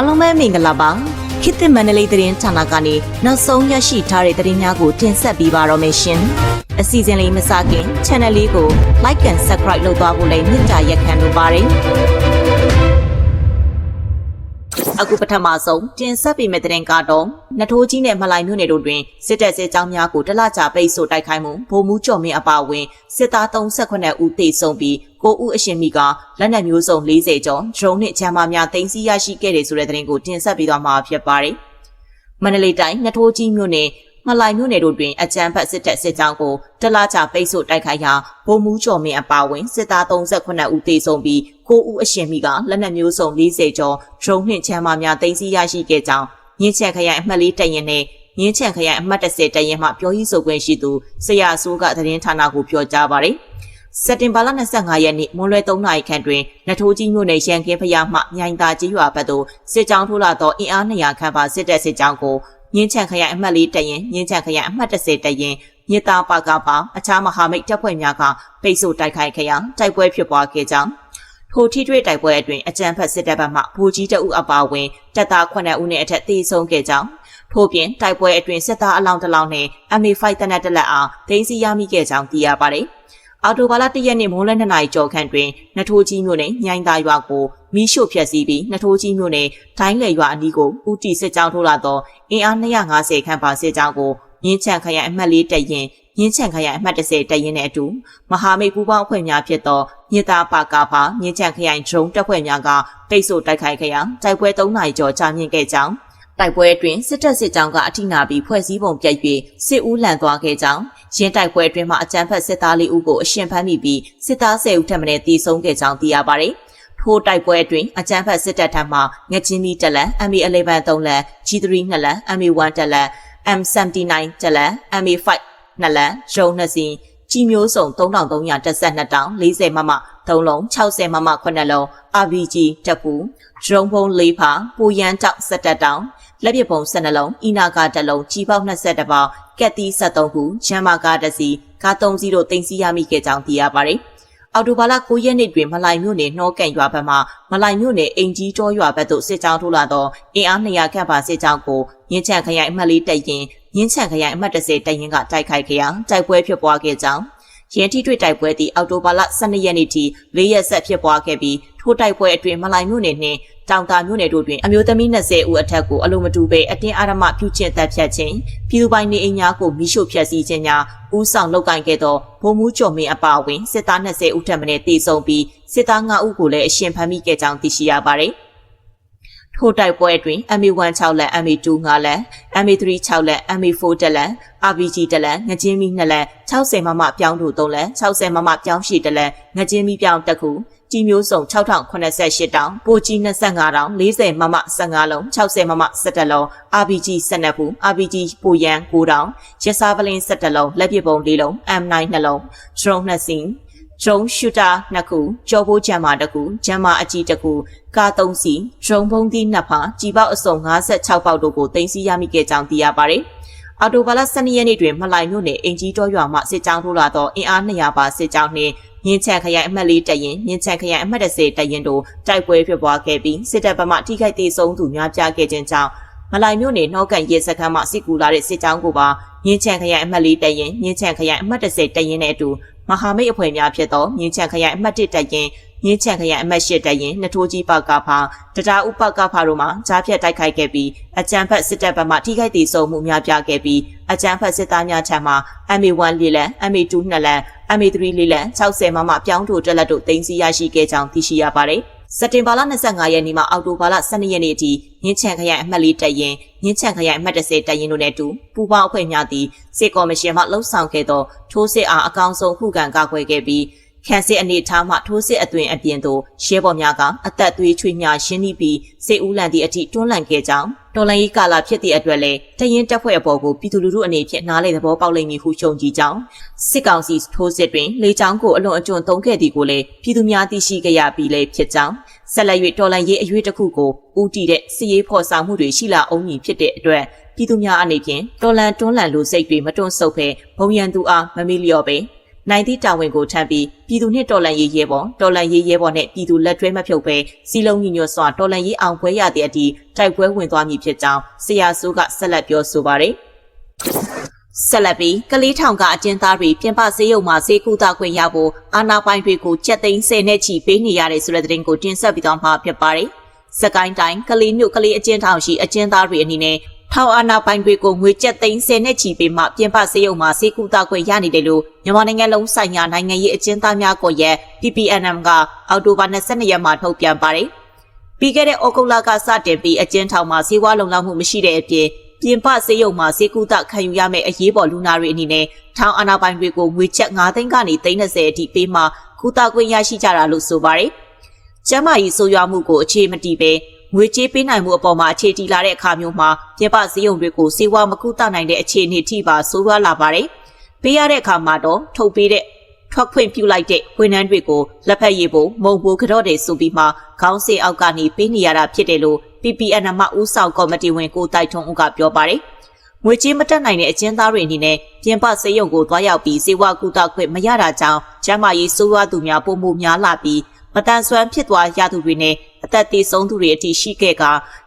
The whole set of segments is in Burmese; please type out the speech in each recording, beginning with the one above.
အားလုံးပဲမင်္ဂလာပါခေတ်သစ်မန္တလေးသတင်းဌာနကနေနောက်ဆုံးရရှိထားတဲ့သတင်းများကိုတင်ဆက်ပေးပါတော့မယ်ရှင်အစီအစဉ်လေးမစခင် channel လေးကို like and subscribe လုပ်သွားဖို့လည်းမြစ်တာရက်ခံလိုပါတယ် အခုပထမဆုံးတင်ဆက်ပေးမယ့်သတင်းကတော့နထိုးကြီးနဲ့မလိုင်မြို့နယ်တို့တွင်စစ်တပ်စစ်ကြောင်းများကိုတလကြပိတ်ဆို့တိုက်ခိုက်မှုဗိုလ်မှူးကျော်မင်းအပါအဝင်စစ်သား38ဦးသေဆုံးပြီး9ဦးအရှင်မိကလက်နက်မျိုးစုံ40ကျော်ဒရုန်းနဲ့ဂျမ်မာများတင်စီရရှိခဲ့တယ်ဆိုတဲ့သတင်းကိုတင်ဆက်ပေးသွားမှာဖြစ်ပါတယ်။မန္တလေးတိုင်းနထိုးကြီးမြို့နယ် မလိုင်မြို့နယ်တို့တွင်အကြမ်းဖက်စစ်တပ်စစ်ကြောင်းကိုတလကြပိတ်ဆို့တိုက်ခိုက်ရာဗိုလ်မှူးကျော်မင်းအပါအဝင်စစ်သား38ဦးသေဆုံးပြီး9ဦးအရှင်မိကလက်နက်မျိုးစုံ40ကျော်ဒရုန်းနှင့်ချမ်းမာများတင်စီရရှိခဲ့ကြောင်းရင်းချက်ခရိုင်အမှတ်လေးတရင်နဲ့ရင်းချက်ခရိုင်အမှတ်30တရင်မှပြောရေးဆိုခွင့်ရှိသူဆရာအစိုးကသတင်းဌာနကိုပြောကြားပါတယ်။စက်တင်ဘာလ25ရက်နေ့မွန်းလွဲ3နာရီခန့်တွင်နထိုးကြီးမြို့နယ်ရန်ကင်းဖျားမှမြိုင်သာကြီးရွာဘက်သို့စစ်ကြောင်းထိုးလာသောအင်အား200ခန့်ပါစစ်တပ်စစ်ကြောင်းကို မြင်းချန်ခရိုင်အမှတ်လေးတရင်မြင်းချန်ခရိုင်အမှတ်30တရင်မြေသားပါကပါအခြားမဟာမိတ်တပ်ဖွဲ့များကပိတ်ဆို့တိုက်ခိုက်ခဲ့ရာတိုက်ပွဲဖြစ်ပွားခဲ့ကြောင်းထိုထိတွေ့တိုက်ပွဲအတွင်းအကြမ်းဖက်စစ်တပ်ဘက်မှဗိုလ်ကြီးတအုပ်အပါအဝင်တပ်သား9ဦးနဲ့အထက်သေဆုံးခဲ့ကြောင်းထို့ပြင်တိုက်ပွဲအတွင်းစစ်သားအလောင်းတစ်လောင်းနဲ့ MA5 တနက်တစ်လက်အားဒိန်းစီရမိခဲ့ကြောင်းသိရပါတယ်။အော်တိုဘာလ၁ရက်နေ့မိုးလယ်၂နာရီကျော်ခန့်တွင်နထိုးကြီးမြို့နယ်ညိုင်းသားရွာကို မိရှို့ဖျက်ဆီးပြီးနထိုးကြီးမြို့နယ်ဒိုင်းလေရွာအနီးကိုဦးတီစစ်ကြောင်းထိုးလာသောအင်အား250ခန့်ပါစစ်ကြောင်းကိုမြင်းချန်ခရိုင်အမှတ်၄တပ်ရင်မြင်းချန်ခရိုင်အမှတ်30တပ်ရင်နဲ့အတူမဟာမိတ်ပူးပေါင်းအဖွဲ့များဖြစ်သောမြေသားပါကာဖာမြင်းချန်ခရိုင်ဒရုန်းတပ်ဖွဲ့များကပိတ်ဆို့တိုက်ခိုက်ခဲ့ရာတိုက်ပွဲ3နာရီကျော်ကြာမြင့်ခဲ့ကြောင်းတိုက်ပွဲအတွင်းစစ်တပ်စစ်ကြောင်းကအထိနာပြီးဖွဲ့စည်းပုံပြတ်၍စစ်ဦးလန်သွားခဲ့ကြောင်းရင်းတိုက်ပွဲအတွင်းမှာအကြမ်းဖက်စစ်သားလေးဦးကိုအရှင်ဖမ်းမိပြီးစစ်သား10ဦးထပ်မံတေဆုံးခဲ့ကြောင်းသိရပါတယ်။ ထိုးတိုက်ပွဲအတွင်းအကြမ်းဖက်စစ်တပ်ထံမှငချင်းမီတက်လက် MA11 3လက် G3 2လက် MA1 တက်လက် M79 တက်လက် MA5 2လက်ရုံ2စီးကြီးမျိုးစုံ3312တောင်40မမ3လုံး60မမ9လုံး RPG တက်ပူဒရုံဘုံ၄ဖာပူရန်တောက်17တောင်လက်ပစ်ပုံ12လုံးအီနာကာတစ်လုံးကြီးပေါက်22ပေါင်ကက်တီ73ခုဂျမ်မာကာတစ်စီကား3စီးတို့တင်စီရမိခဲ့ကြောင်းသိရပါတယ်။ အော်တိုဘာလ9ရက်နေ့တွင်မလိုင်မြို့နယ်နှောကန်ရွာဘက်မှမလိုင်မြို့နယ်အင်ကြီးတောရွာဘက်သို့စစ်ကြောင်းထိုးလာသောအင်အား200ခန့်ပါစစ်ကြောင်းကိုရင်းချန်ခရိုင်အမှတ်လေးတပ်ရင်ရင်းချန်ခရိုင်အမှတ်30တပ်ရင်ကတိုက်ခိုက်ခဲ့ရာတိုက်ပွဲဖြစ်ပွားခဲ့ကြောင်း ရန်ထိတွေ့တိုက်ပွဲသည်အောက်တိုဘာလ12ရက်နေ့ထိ၄ရက်ဆက်ဖြစ်ပွားခဲ့ပြီးထိုးတိုက်ပွဲအတွင်းမလိုင်မြို့နယ်နှင့်တောင်တာမြို့နယ်တို့တွင်အမျိုးသမီး20ဦးအထက်ကိုအလုံးမတူပဲအတင်းအဓမ္မပြုကျင့်တပ်ဖြတ်ခြင်းပြည်သူပိုင်နေအိမ်များကိုမိရှို့ဖျက်ဆီးခြင်းများဦးဆောင်လုပ်ကိုင်ခဲ့သောဗိုလ်မှူးကျော်မင်းအပါအဝင်စစ်သား20ဦးထက်မနည်းတေဆုံးပြီးစစ်သား9ဦးကိုလည်းအရှင်ဖမ်းမိခဲ့ကြောင်းသိရှိရပါတယ်။ ထိုတိုက်ပွဲအတွင်း MA1 6လက် MA2 5လက် MA3 6လက် MA4 တက်လက် RPG တက်လက်ငချင်းမီ2လက်60မမပြောင်းတို့3လက်60မမပြောင်းရှိတက်လက်ငချင်းမီပြောင်းတက်ခုကြီးမျိုးစုံ6088တောင်ပိုကြီး25တောင်40မမ15လုံး60မမ17လုံး RPG 12ခု RPG ပိုရန်9တောင်ရစားပလင်း17လုံးလက်ပစ်ပုံ4လုံး M9 2လုံး drone 2စင်း ဒရုန်းရှူတာနှစ်ခုကြောဘိုးဂျမ်မာတစ်ခုဂျမ်မာအကြီးတစ်ခုကား၃စီးဒရုန်းဘုံသီးနှစ်ဖာကြီးပေါက်အစုံ56ပေါက်တို့ကိုတင်စီရမိခဲ့ကြောင်းသိရပါတယ်။အော်တိုဘာလ12ရက်နေ့တွင်မလိုင်မြို့နယ်အင်ကြီးတော်ရွာမှစစ်ကြောင်းထိုးလာသောအင်အား200ပါစစ်ကြောင်းနှင့်မြင်းချန်ခရိုင်အမှတ်၄တရင်မြင်းချန်ခရိုင်အမှတ်30တရင်တို့တိုက်ပွဲဖြစ်ပွားခဲ့ပြီးစစ်တပ်ဗမာထိခိုက်ဒေဆုံးသူများပြားခဲ့ခြင်းကြောင့်မလိုင်မြို့နယ်နှောကန်ရဲစခန်းမှစစ်ကူလာတဲ့စစ်ကြောင်းကိုပါမြင်းချန်ခရိုင်အမှတ်၄တရင်မြင်းချန်ခရိုင်အမှတ်30တရင်နဲ့အတူ မဟာမိတ်အဖွဲ့များဖြစ်သောမြင်းချန်ခရိုင်အမှတ်1တပ်ရင်မြင်းချန်ခရိုင်အမှတ်8တပ်ရင်နထိုးကြီးပကဖာတတာဥပကဖာတို့မှကြားဖြတ်တိုက်ခိုက်ခဲ့ပြီးအကြံဖက်စစ်တပ်ဘက်မှထိခိုက်ဒေဆုံးမှုများပြားခဲ့ပြီးအကြံဖက်စစ်သားများထံမှ MA1 လေးလံ MA2 နှစ်လံ MA3 လေးလံ60မမပြောင်းထိုတက်လက်တို့တင်စီရရှိခဲ့ကြောင်းသိရှိရပါတယ် စက်တင်ဘာလ25ရက်နေ့မှအောက်တိုဘာလ12ရက်နေ့အထိညင်းချန်ခရိုင်အမှတ်လေးတက်ရင်ညင်းချန်ခရိုင်အမှတ်30တက်ရင်တို့နဲ့အတူပူပေါင်းအဖွဲ့များသည်စစ်ကော်မရှင်မှလှုပ်ဆောင်ခဲ့သောထိုးစစ်အားအကောင်ဆုံးခုခံကာကွယ်ခဲ့ပြီးခန့်စစ်အနေထားမှထိုးစစ်အသွင်အပြင်သို့ရဲဘော်များကအသက်သွေးချွေများရှင်းပြီးစိတ်ဦးလန့်သည့်အထိတွန်းလှန်ခဲ့ကြောင်း တော်လိုင်းရေးကာလဖြစ်သည့်အတွက်လည်းတရင်တက်ဖွဲ့အပေါ်ကိုပြည်သူလူထုအနေဖြင့်နားလည်သဘောပေါက်လိမ့်မည်ဟုရှုံကြည်ကြောင်းစစ်ကောင်စီထိုးစစ်တွင်လေကြောင်းကိုအလွန်အကျွံသုံးခဲ့သည်ကိုလည်းပြည်သူများသိရှိကြရပြီးလည်းဖြစ်ကြောင်းဆက်လက်၍တော်လိုင်းရေးအရွေးတစ်ခုကိုဦးတည်တဲ့စီရေးဖော်ဆောင်မှုတွေရှိလာအောင်မည်ဖြစ်တဲ့အတွက်ပြည်သူများအနေဖြင့်တော်လန်တွန်းလှန်လိုစိတ်တွေမတွန့်ဆုတ်ဘဲဘုံရန်သူအားမမေ့လျော့ပဲ နိုင်သည့်တာဝန်ကိုထမ်းပြီးပြည်သူနှင့်တော်လှန်ရေးရဲဘော်တော်လှန်ရေးရဲဘော်နှင့်ပြည်သူလက်တွဲမဖြုတ်ဘဲစီလုံးညီညွတ်စွာတော်လှန်ရေးအောင်ပွဲရသည့်အထိတိုက်ပွဲဝင်သွားမည်ဖြစ်ကြောင်းဆရာဆိုးကဆက်လက်ပြောဆိုပါရယ်ဆက်လက်ပြီးကလေးထောင်ကအကျဉ်းသားတွေပြင်ပဆေးရုံမှာဆေးကုသခွင့်ရဖို့အာဏာပိုင်တွေကိုကြက်သိန်း10နဲ့ချီပေးနေရတဲ့ဆိုတဲ့သတင်းကိုတင်ဆက်ပြီးတော့မှာဖြစ်ပါတယ်။စကိုင်းတိုင်းကလေးမြို့ကလေးအကျဉ်းထောင်ရှိအကျဉ်းသားတွေအနေနဲ့ ထောင်အာဏာပိုင်တွေကိုငွေကြက်သိန်း10နဲ့ချီပေးမှပြင်ပဆေးရုံမှာဆေးကုသခွင့်ရနေတယ်လို့မြန်မာနိုင်ငံလုံးဆိုင်ရာနိုင်ငံရေးအကျဉ်းသားများကွန်ရက် PPNM ကအောက်တိုဘာ22ရက်မှာထုတ်ပြန်ပါတယ်။ပြီးခဲ့တဲ့ဩဂုတ်လကစတင်ပြီးအကျဉ်းထောင်မှာဈေးဝါလုံလောက်မှုမရှိတဲ့အပြင်ပြင်ပဆေးရုံမှာဈေးကုသခံယူရမယ့်အရေးပေါ်လူနာတွေအနေနဲ့ထောင်အာဏာပိုင်တွေကိုငွေချက်9သိန်းကနေ30အထိပေးမှကုသခွင့်ရရှိကြတာလို့ဆိုပါတယ်။ကျန်းမာရေးဆိုးရွားမှုကိုအခြေမတည်ပဲ ငွေကြေးပေးနိုင်မှုအပေါ်မှာအခြေတည်လာတဲ့အခါမျိုးမှာပြင်ပဈေးရုံတွေကိုစေဝါမကုသနိုင်တဲ့အခြေအနေထိပါဆိုးရွားလာပါတယ်။ပေးရတဲ့အခါမှာတော့ထုတ်ပေးတဲ့ထွက်ခွင့်ပြုလိုက်တဲ့ဝန်ထမ်းတွေကိုလက်ဖက်ရည်ဖို့မုံပိုးကြော့တယ်ဆိုပြီးမှခေါင်းစဉ်အောက်ကနေပေးနေရတာဖြစ်တယ်လို့ PPN မှဦးဆောင်ကော်မတီဝင်ကိုတိုက်ထွန်းဦးကပြောပါတယ်။ငွေကြေးမတက်နိုင်တဲ့အကျဉ်းသားတွေအနေနဲ့ပြင်ပစေယုံကိုသွားရောက်ပြီးစေဝါကူတာခွင့်မရတာကြောင့်ကျန်းမာရေးဆိုးရွားသူများပုံမှုများလာပြီး မတန်ဆွမ်းဖြစ်သွားရသူတွေနဲ့အသက်သေဆုံးသူတွေအထိရှိခဲ့က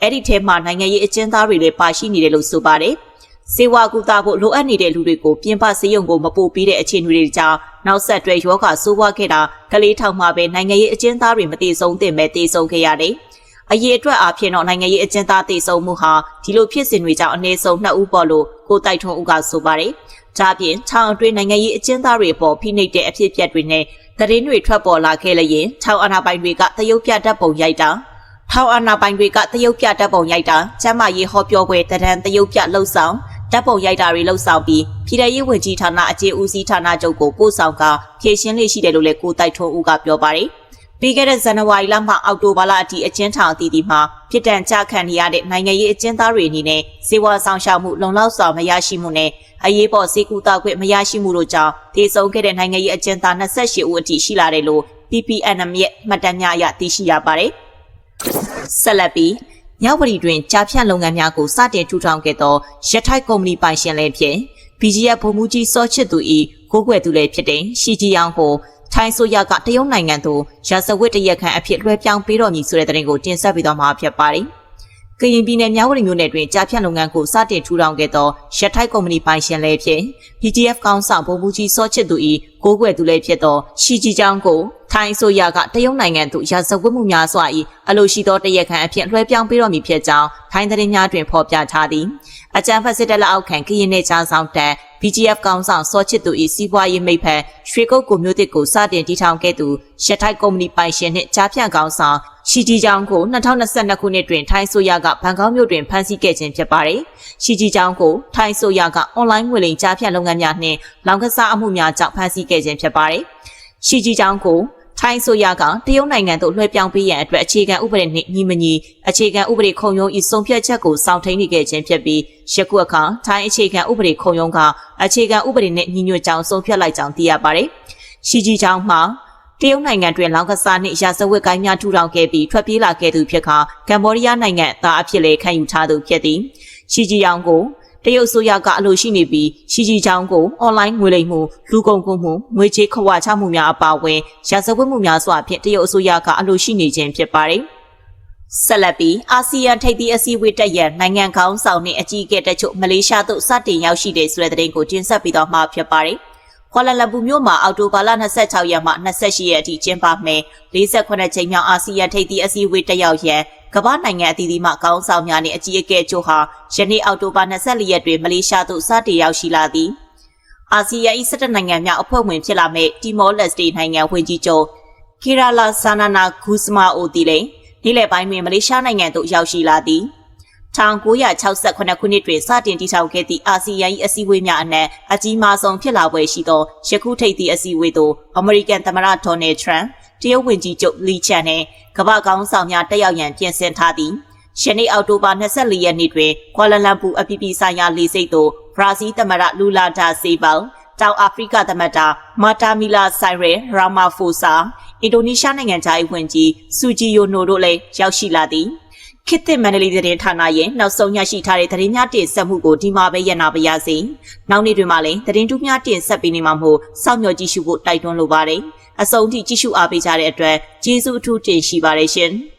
အဲ့ဒီထဲမှာနိုင်ငံရေးအကျဉ်းသားတွေလည်းပါရှိနေတယ်လို့ဆိုပါတယ်။စေဝါကူတာဖို့လိုအပ်နေတဲ့လူတွေကိုပြင်ပစေယုံကိုမပို့ပေးတဲ့အခြေအနေတွေကြောင့်နောက်ဆက်တွဲယောဂဆိုးဝါးခဲ့တာကလေးထောင်မှာပဲနိုင်ငံရေးအကျဉ်းသားတွေမတည်ဆုံးတင်မဲ့တည်ဆုံးခဲ့ရတယ်။အရေးအတွက်အဖြစ်တော့နိုင်ငံရေးအကျဉ်းသားတည်ဆုံးမှုဟာဒီလိုဖြစ်စဉ်တွေကြောင့်အနည်းဆုံး2ဦးပေါ်လို့ကိုတိုက်ထွန်းဦးကဆိုပါတယ်။ ဒါပြင်ထောင်အတွင်းနိုင်ငံရေးအကျဉ်းသားတွေပေါ်ဖိနှိပ်တဲ့အဖြစ်အပျက်တွေနဲ့သတင်းတွေထွက်ပေါ်လာခဲ့လျင်ထောင်အာဏာပိုင်တွေကတရုတ်ပြတတ်ပုံရိုက်တာထောင်အာဏာပိုင်တွေကတရုတ်ပြတတ်ပုံရိုက်တာကျမ်းမာရေးဟောပြောပွဲတရန်တရုတ်ပြလှုပ်ဆောင်တပ်ပုံရိုက်တာတွေလှုပ်ဆောင်ပြီးပြည်ထရေးဝန်ကြီးဌာနအကျေဦးစီးဌာနချုပ်ကိုပို့ဆောင်ကဖြည့်ရှင်းလေးရှိတယ်လို့လည်းကိုတိုက်ထွန်းဦးကပြောပါတယ်။ ပြီးခဲ့တဲ့ဇန်နဝါရီလမှအောက်တိုဘာလအထိအကျဉ်းထောင်အသီးသီးမှာဖြစ်တန်ကြခံနေရတဲ့နိုင်ငံရေးအကျဉ်းသားတွေအနေနဲ့စေဝါဆောင်ရှောက်မှုလုံလောက်စွာမရရှိမှုနဲ့အရေးပေါ်စေကူတာခွင့်မရရှိမှုတို့ကြောင့်တည်ဆုံခဲ့တဲ့နိုင်ငံရေးအကျဉ်းသား28ဦးအထိရှိလာတယ်လို့ PPNM ရဲ့မှတ်တမ်းများအရသိရှိရပါတယ်။ဆက်လက်ပြီးမြောက်ပရီတွင်ကြားဖြန့်လုပ်ငန်းများကိုစတင်ထူထောင်ခဲ့သောရထိုက်ကုမ္ပဏီပိုင်ရှင်လည်းဖြစ် BGF ဗိုလ်မှူးကြီးစောချစ်သူ၏ကိုးကွယ်သူလည်းဖြစ်တဲ့ရှီဂျီယောင်ကို ထိုင်းဆိုရကတရုတ်နိုင်ငံသို့ရာဇဝတ်တရက်ခန့်အဖြစ်လွှဲပြောင်းပေးတော်မူဆိုတဲ့သတင်းကိုတင်ဆက်ပေးသွားမှာဖြစ်ပါတယ်။ကရင်ပြည်နယ်မြောက်ဝတီမြို့နယ်တွင်ကြားဖြန့်လုပ်ငန်းကိုစတင်ထူထောင်ခဲ့သောရထိုက်ကုမ္ပဏီပိုင်ရှင်လည်းဖြစ် BGF ကောင်းဆောင်ဗိုလ်မှူးကြီးစောချစ်သူ၏ကိုးကွယ်သူလည်းဖြစ်သောရှီဂျီကျောင်းကို ထိုင်းဆိုရကတရုတ်နိုင်ငံသို့ရာဇဝတ်မှုများစွာ၏အလိုရှိသောတရက်ခန့်အဖြစ်လွှဲပြောင်းပေးတော်မူဖြစ်ကြောင်းထိုင်းသတင်းများတွင်ဖော်ပြထားသည်အကြံဖက်စစ်တပ်လက်အောက်ခံကရင်နယ်ချားဆောင်တပ် BGF ကောင်ဆောင်စောချစ်သူ၏စီးပွားရေးမိတ်ဖက်ရွှေကုတ်ကိုမျိုးတစ်ကိုစတင်တည်ထောင်ခဲ့သူရထိုက်ကုမ္ပဏီပိုင်ရှင်နှင့်ကြားဖြန့်ကောင်ဆောင်ရှီဂျီချောင်းကို2022ခုနှစ်တွင်ထိုင်းဆိုရကဘန်ကောက်မြို့တွင်ဖမ်းဆီးခဲ့ခြင်းဖြစ်ပါတယ်။ရှီဂျီချောင်းကိုထိုင်းဆိုရကအွန်လိုင်းငွေလိမ်ကြားဖြန့်လုပ်ငန်းများနှင့်လောင်ကစားအမှုများကြောင့်ဖမ်းဆီးခဲ့ခြင်းဖြစ်ပါတယ်။ ရှီဂျီချောင်းကိုထိုင်းဆိုရကတရုတ်နိုင်ငံသို့လွှဲပြောင်းပေးရန်အတွက်အခြေခံဥပဒေနှင့်ညီမညီအခြေခံဥပဒေခုံရုံး၏ဆုံးဖြတ်ချက်ကိုစောင့်ထိန်နေခဲ့ခြင်းဖြစ်ပြီးယခုအခါထိုင်းအခြေခံဥပဒေခုံရုံးကအခြေခံဥပဒေနှင့်ညီညွတ်ကြောင်းဆုံးဖြတ်လိုက်ကြောင်းသိရပါတယ်။ရှီဂျီချောင်းမှာတရုတ်နိုင်ငံတွင်လောင်ကစားနှင့်ရာဇဝတ်ကိုင်းများထူထောင်ခဲ့ပြီးထွက်ပြေးလာခဲ့သူဖြစ်ခါကမ္ဘောဒီးယားနိုင်ငံသားအဖြစ်လည်းခံယူထားသူဖြစ်သည်။ရှီဂျီယောင်ကို တရုတ်ဆိုရကအလိုရှိနေပြီးရှီဂျီချောင်းကိုအွန်လိုင်းငွေလိမ်မှုလူကုန်ကူးမှုငွေချေးခွာချမှုများအပါအဝင်ရာဇဝတ်မှုများစွာဖြင့်တရုတ်အစိုးရကအလိုရှိနေခြင်းဖြစ်ပါတယ်။ဆက်လက်ပြီးအာဆီယံထိပ်သီးအစည်းအဝေးတက်ရန်နိုင်ငံခေါင်းဆောင်နှင့်အကြီးအကဲတချို့မလေးရှားသို့စတင်ရောက်ရှိတဲ့ဆိုတဲ့သတင်းကိုတင်ဆက်ပြီးတော့မှဖြစ်ပါတယ်။ ကွာလာလမ်ပူမြို့မှာအောက်တိုဘာလ26ရက်မှ28ရက်အထိကျင်းပမယ်48ချိန်မြောက်အာဆီယံထိပ်သီးအစည်းအဝေးတက်ရောက်ရန်ကမ္ဘာနိုင်ငံအသီးသီးမှကောင်းဆောင်များနှင့်အကြီးအကဲချို့ဟာယနေ့အောက်တိုဘာ24ရက်တွင်မလေးရှားသို့စတင်ရောက်ရှိလာသည်အာဆီယံ၏17နိုင်ငံများအဖွဲ့ဝင်ဖြစ်လာမယ့်တီမောလက်စတေနိုင်ငံဝန်ကြီးချုပ်ကီရာလာဆာနာနာဂူစမာအိုတီလိန်နေ့လယ်ပိုင်းတွင်မလေးရှားနိုင်ငံသို့ရောက်ရှိလာသည် 1968ခုနှစ်တွင်စတင်တည်ထောင်ခဲ့သည့်အာဆီယံ၏အစည်းအဝေးများအနက်အကြီးမားဆုံးဖြစ်လာပွဲရှိသောယခုထိပ်သည့်အစည်းအဝေးသို့အမေရိကန်သမ္မတဒေါ်နယ်ထရန့်တရုတ်ဝန်ကြီးချုပ်လီချန်နှင့်ကမ္ဘာကောင်းဆောင်များတက်ရောက်ရန်ပြင်ဆင်ထားသည်ယနေ့အောက်တိုဘာ24ရက်နေ့တွင်ကွာလာလမ်ပူအပြည်ပြည်ဆိုင်ရာလေဆိပ်သို့ဘရာဇီးသမ္မတလူလာဒါဆေဘယ်တောင်အာဖရိကသမ္မတမာတာမီလာဆိုင်ရဲရာမာဖိုဆာအင်ဒိုနီးရှားနိုင်ငံသား၏ဝန်ကြီးဆူဂျီယိုနိုတို့လည်းရောက်ရှိလာသည် ခေတ်သစ်မန္တလေးသတင်းဌာနရဲ့နောက်ဆုံးရရှိထားတဲ့သတင်းများတင်ဆက်မှုကိုဒီမှာပဲရနာပါရစေ။နောက်နေ့တွင်မှလည်းသတင်းတူးများတင်ဆက်ပေးနေမှာမို့စောင့်မျှော်ကြည့်ရှုဖို့တိုက်တွန်းလိုပါတယ်။အဆုံးထိကြည့်ရှုအားပေးကြတဲ့အတွက်ကျေးဇူးအထူးတင်ရှိပါတယ်ရှင်။